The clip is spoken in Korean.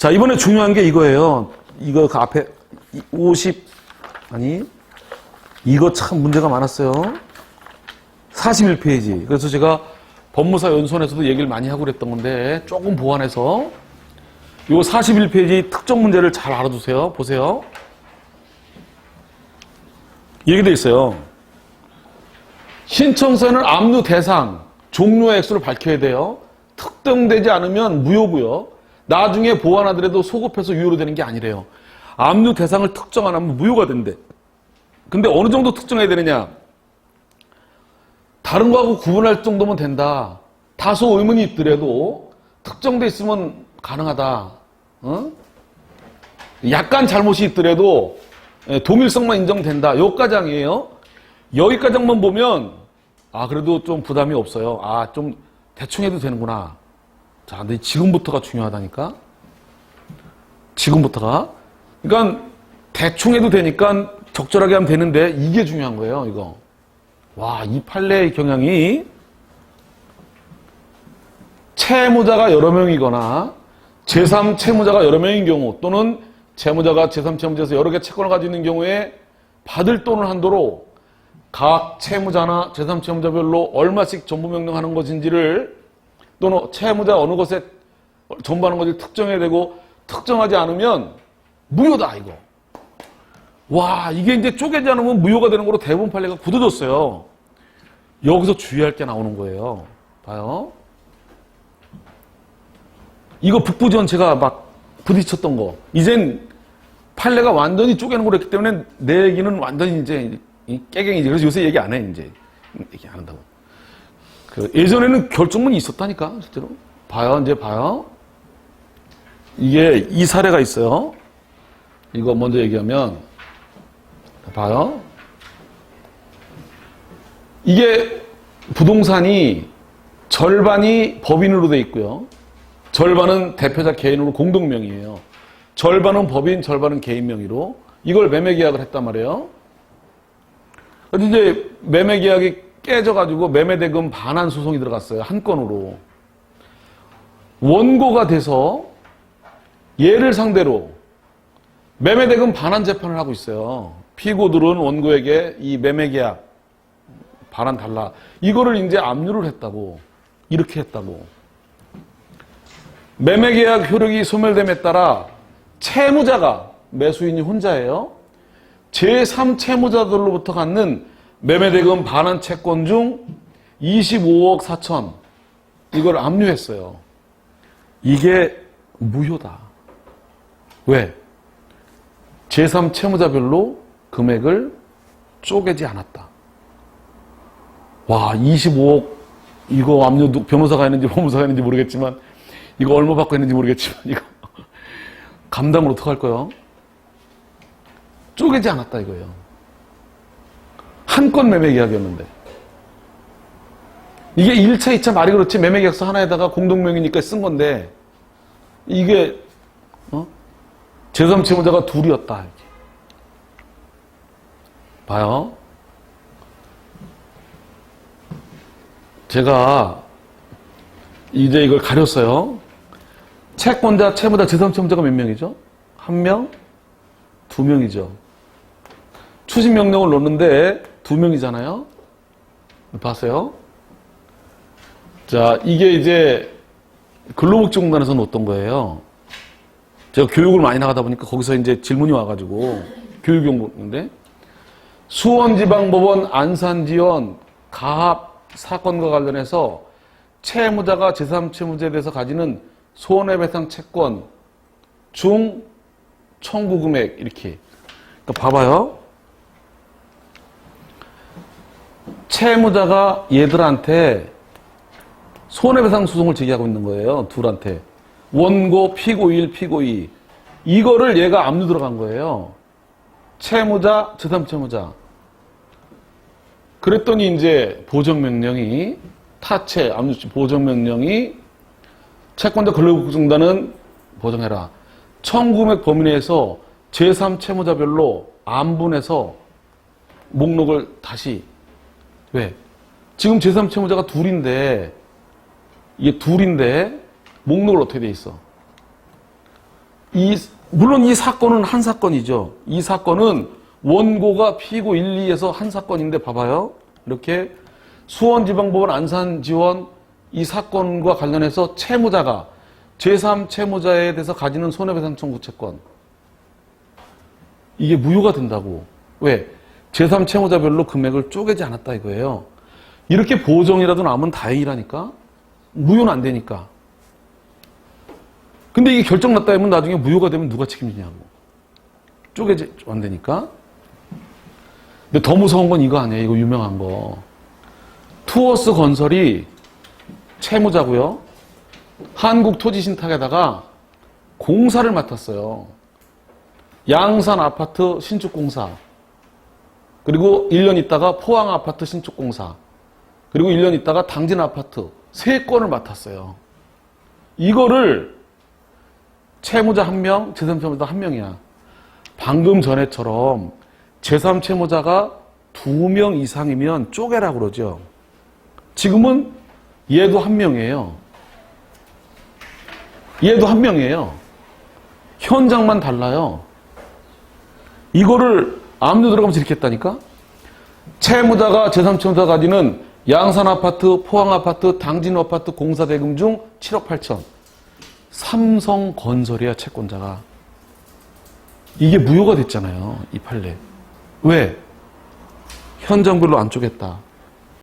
자, 이번에 중요한 게 이거예요. 이거 그 앞에 50, 아니, 이거 참 문제가 많았어요. 41페이지. 그래서 제가 법무사 연수원에서도 얘기를 많이 하고 그랬던 건데, 조금 보완해서, 요 41페이지 특정 문제를 잘 알아두세요. 보세요. 얘기돼 있어요. 신청서에는 압류 대상, 종류와 액수를 밝혀야 돼요. 특정되지 않으면 무효고요. 나중에 보완하더라도 소급해서 유효로 되는 게 아니래요. 압류 대상을 특정 안 하면 무효가 된대. 근데 어느 정도 특정해야 되느냐? 다른 거하고 구분할 정도면 된다. 다소 의문이 있더라도 특정돼 있으면 가능하다. 어? 약간 잘못이 있더라도 예, 동일성만 인정된다. 여기까지 항이에요. 여기까지만 보면 아 그래도 좀 부담이 없어요. 아 좀 대충 해도 되는구나. 자, 근데 지금부터가 중요하다니까. 지금부터가. 그러니까 대충 해도 되니까 적절하게 하면 되는데 이게 중요한 거예요. 이거. 와, 이 판례의 경향이 채무자가 여러 명이거나 제3 채무자가 여러 명인 경우 또는 채무자가 제3 채무자에서 여러 개 채권을 가지고 있는 경우에 받을 돈을 한도로 각 채무자나 제3 채무자별로 얼마씩 전부 명령하는 것인지를 또는 채무자 어느 것에 전부하는 것을 특정해야 되고 특정하지 않으면 무효다 이거. 와 이게 이제 쪼개지 않으면 무효가 되는 거로 대부분 판례가 굳어졌어요. 여기서 주의할 게 나오는 거예요. 봐요. 이거 북부지원 제가 막 부딪혔던 거. 이젠 판례가 완전히 쪼개는 거로 했기 때문에 내 얘기는 완전히 이제 이 깨갱이지. 그래서 요새 얘기 안 해, 이제. 얘기 안 한다고. 그 예전에는 결정문이 있었다니까, 실제로. 봐요, 이제 봐요. 이게 이 사례가 있어요. 이거 먼저 얘기하면, 봐요. 이게 부동산이 절반이 법인으로 돼 있고요. 절반은 대표자 개인으로 공동명의예요. 절반은 법인, 절반은 개인 명의로 이걸 매매 계약을 했단 말이에요. 근데 이제 매매 계약이 깨져가지고 매매 대금 반환 소송이 들어갔어요. 한 건으로. 원고가 돼서 얘를 상대로 매매 대금 반환 재판을 하고 있어요. 피고들은 원고에게 이 매매 계약 반환 달라. 이거를 이제 압류를 했다고. 이렇게 했다고. 매매 계약 효력이 소멸됨에 따라 채무자가 매수인이 혼자예요. 제3 채무자들로부터 갖는 매매대금 반환 채권 중 25억 4천 이걸 압류했어요. 이게 무효다. 왜? 제3 채무자별로 금액을 쪼개지 않았다. 와, 25억 이거 압류 누- 변호사가 했는지 법무사가 했는지 모르겠지만 이거 얼마 받고 했는지 모르겠지만 이거 감당을 어떡할 거예요? 쪼개지 않았다 이거예요. 한건 매매 계약이었는데. 이게 1차, 2차 말이 그렇지 매매 계약서 하나에다가 공동명의니까 쓴 건데 이게 어? 제3 채무자가 둘이었다. 이게. 봐요. 제가 이제 이걸 가렸어요. 채권자, 채무자, 제3 채무자가 몇 명이죠? 한 명? 두 명이죠. 추진 명령을 놓는데 두 명이잖아요. 봤어요? 자, 이게 이제 근로복지 공단에서 놓았던 거예요. 제가 교육을 많이 나가다 보니까 거기서 이제 질문이 와가지고 교육용인데 수원지방법원 안산지원 가합 사건과 관련해서 채무자가 제3채무자에 대해서 가지는 손해배상 채권 중 청구 금액 이렇게 그러니까 봐봐요. 채무자가 얘들한테 손해배상 소송을 제기하고 있는 거예요. 둘한테. 원고, 피고 1, 피고 2. 이거를 얘가 압류 들어간 거예요. 채무자, 제3 채무자. 그랬더니 이제 보정명령이 타채, 압류 보정명령이 채권자 근로복지공단은 보정해라. 청구금액 범위 내에서 제3 채무자별로 안분해서 목록을 다시 왜? 지금 제3 채무자가 둘인데 이게 둘인데 목록을 어떻게 돼 있어? 이, 물론 이 사건은 한 사건이죠. 이 사건은 원고가 피고 1, 2에서 한 사건인데 봐봐요. 이렇게 수원지방법원 안산지원 이 사건과 관련해서 채무자가 제3 채무자에 대해서 가지는 손해배상 청구 채권 이게 무효가 된다고. 왜? 제3 채무자별로 금액을 쪼개지 않았다 이거예요. 이렇게 보정이라도 나오면 다행이라니까. 무효는 안 되니까. 근데 이게 결정 났다 하면 나중에 무효가 되면 누가 책임지냐고. 쪼개지 안 되니까. 근데 더 무서운 건 이거 아니에요. 이거 유명한 거. 투어스 건설이 채무자고요. 한국토지신탁에다가 공사를 맡았어요. 양산 아파트 신축공사. 그리고 1년 있다가 포항 아파트 신축 공사. 그리고 1년 있다가 당진 아파트. 세 건을 맡았어요. 이거를 채무자 한 명, 제3 채무자 한 명이야. 방금 전에처럼 제3 채무자가 두 명 이상이면 쪼개라 그러죠. 지금은 얘도 한 명이에요. 얘도 한 명이에요. 현장만 달라요. 이거를 아무도 들어가면서 이렇게 했다니까? 채무자가 제3채무자 가지는 양산 아파트, 포항 아파트, 당진 아파트 공사 대금 중 7억 8천. 삼성 건설이야 채권자가. 이게 무효가 됐잖아요. 이 판례. 왜? 현장별로 안 쪼갰다.